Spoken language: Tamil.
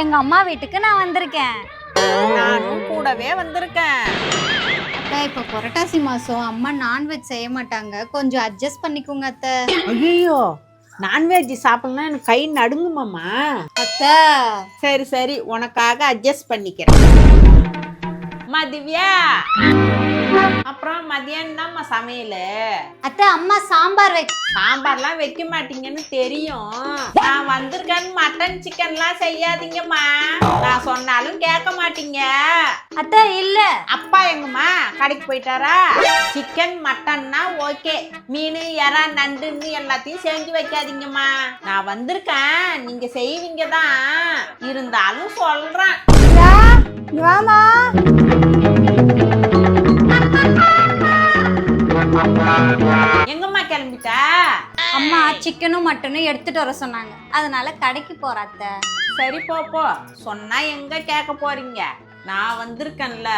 எங்க அம்மா வீட்டுக்கு நான் வந்திருக்கேன். நானும் கூடவே வந்திருக்கேன். அத்தை இப்போ புரட்டாசி மாசம் அம்மா நான்வெஜ் செய்ய மாட்டாங்க. கொஞ்சம் அட்ஜஸ்ட் பண்ணிக்கோங்க அத்தை. ஐயோ நான்வெஜ் சாப்பிடலாம் எனக்கு கை நடுங்குமாம்மா? அத்தை. சரி சரி உனக்காக அட்ஜஸ்ட் பண்ணிக்கிறேன். அம்மா திவ்யா. அப்புறம் மதியானம் தான்மா சமையல். அத்தை அம்மா சாம்பார் வை சாம்பார்லாம் வைக்க மாட்டீங்கன்னு தெரியும். நான் வந்திருக்கேன்னு மட்டன் சிக்கன்லாம் செய்யாதீங்கம்மா. நான் சொன்னாலும் கேட்க மாட்டீங்க. அத்தை இல்ல. அப்பா எங்கம்மா? கடைக்கு போயிட்டாரா? சிக்கன் மட்டன்னா ஓகே மீன் எறா நண்டுன்னு எல்லாத்தையும் செஞ்சு வைக்காதீங்கம்மா. நான் வந்திருக்கேன். நீங்க செய்வீங்க தான் இருந்தாலும் சொல்றேன். வாமா. எங்கம்மா கிளம்பிட்ட? அம்மா சிக்கனும் மட்டனும் எடுத்துட்டு வர சொன்னாங்க. அதனால கடைக்கு போற அத்தை. சரி போ போ. சொன்னா எங்க கேட்க போறீங்க? நான் வந்திருக்கேன்ல.